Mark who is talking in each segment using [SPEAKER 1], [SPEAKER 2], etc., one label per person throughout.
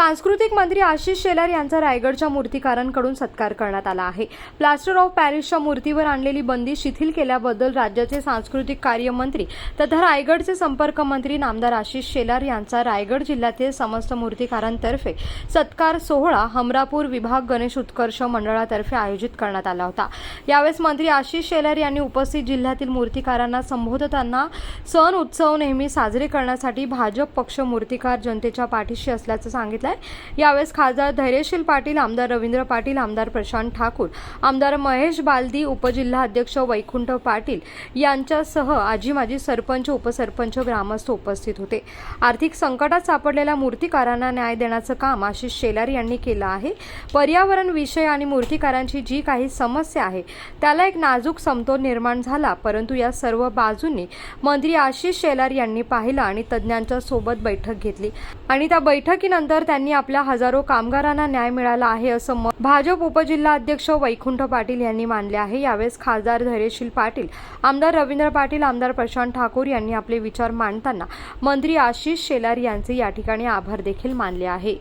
[SPEAKER 1] सांस्कृतिक मंत्री आशिष शेलार यांचा रायगडच्या मूर्तिकारांकडून सत्कार करण्यात आला आहे. प्लास्टर ऑफ पॅरिसच्या मूर्तीवर आणलेली बंदी शिथिल केल्याबद्दल राज्याचे सांस्कृतिक कार्य मंत्री तथा रायगडचे संपर्क मंत्री नामदार आशिष शेलार यांचा रायगड जिल्ह्यातील समस्त मूर्तिकारांतर्फे सत्कार सोहळा हमरापूर विभाग गणेश उत्कर्ष मंडळातर्फे आयोजित करण्यात आला होता. यावेळेस मंत्री आशिष शेलार यांनी उपस्थित जिल्ह्यातील मूर्तिकारांना संबोधताना सण उत्सव नेहमी साजरे करण्यासाठी भाजप पक्ष मूर्तिकार जनतेच्या पाठीशी असल्याचं सांगितलं. आहे. यावेळेस खासदार धैर्यशील पाटील आमदार रवींद्र पाटील आमदार प्रशांत ठाकूर आमदार महेश बालदी उपजिल्हा अध्यक्ष वैकुंठ पाटील यांच्यासह आजी माजी सरपंच उपसरपंच ग्रामस्थ उपस्थित होते. आर्थिक संकटात सापडलेल्या मूर्तिकारांना न्याय देण्याचं काम आशिष शेलार यांनी केलं आहे. पर्यावरण विषय आणि मूर्तिकारांची जी काही समस्या आहे त्याला एक नाजूक समतोल निर्माण झाला परंतु या सर्व बाजूंनी मंत्री आशिष शेलार यांनी पाहिलं आणि तज्ज्ञांच्या सोबत बैठक घेतली. आणि त्या बैठकीनंतर त्यांनी आपल्या हजारो कामगारांना न्याय मिळाला आहे असं मत भाजप उपजिल्हाध्यक्ष वैकुंठ पाटील यांनी मानले आहे. यावेळेस खासदार धैर्यशील पाटील आमदार रवींद्र पाटील आमदार प्रशांत ठाकूर यांनी आपले विचार मांडताना मंत्री आशिष शेलार यांचे या ठिकाणी आभार देखील मानले आहे.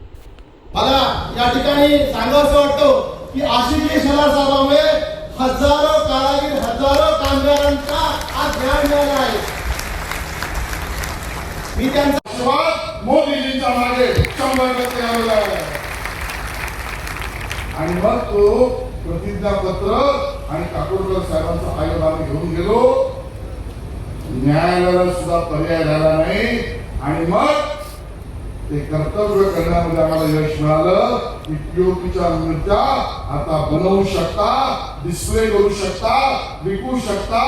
[SPEAKER 2] मला या ठिकाणी सांगावंसं वाटतो की आशिष शेलार साहेबांमुळे हजारो कारागीर हजारो कामगारांचा आज न्याय मिळाला आहे. मी त्यांचा
[SPEAKER 3] आशीर्वाद मोदीजींच्या मागे शंभर टक्के आणि मग तो प्रतिज्ञापत्र आणि काकोडकर साहेबांचा आयोग आम्ही घेऊन गेलो. न्यायालयाला सुद्धा पर्याय झाला नाही. आणि मग ते कर्तव्य करण्यामध्ये आम्हाला यश मिळालं. की पीओपीच्या मूर्त्या आता बनवू शकता डिस्प्ले करू शकता विकू शकता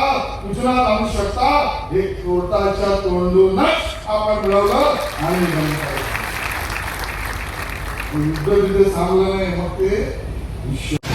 [SPEAKER 3] उजनात आणू शकता. हे कोर्टाच्या तोंडूनच आपण मिळवलं आणि युद्ध तिथे थांबलं नाही मग ते विश्व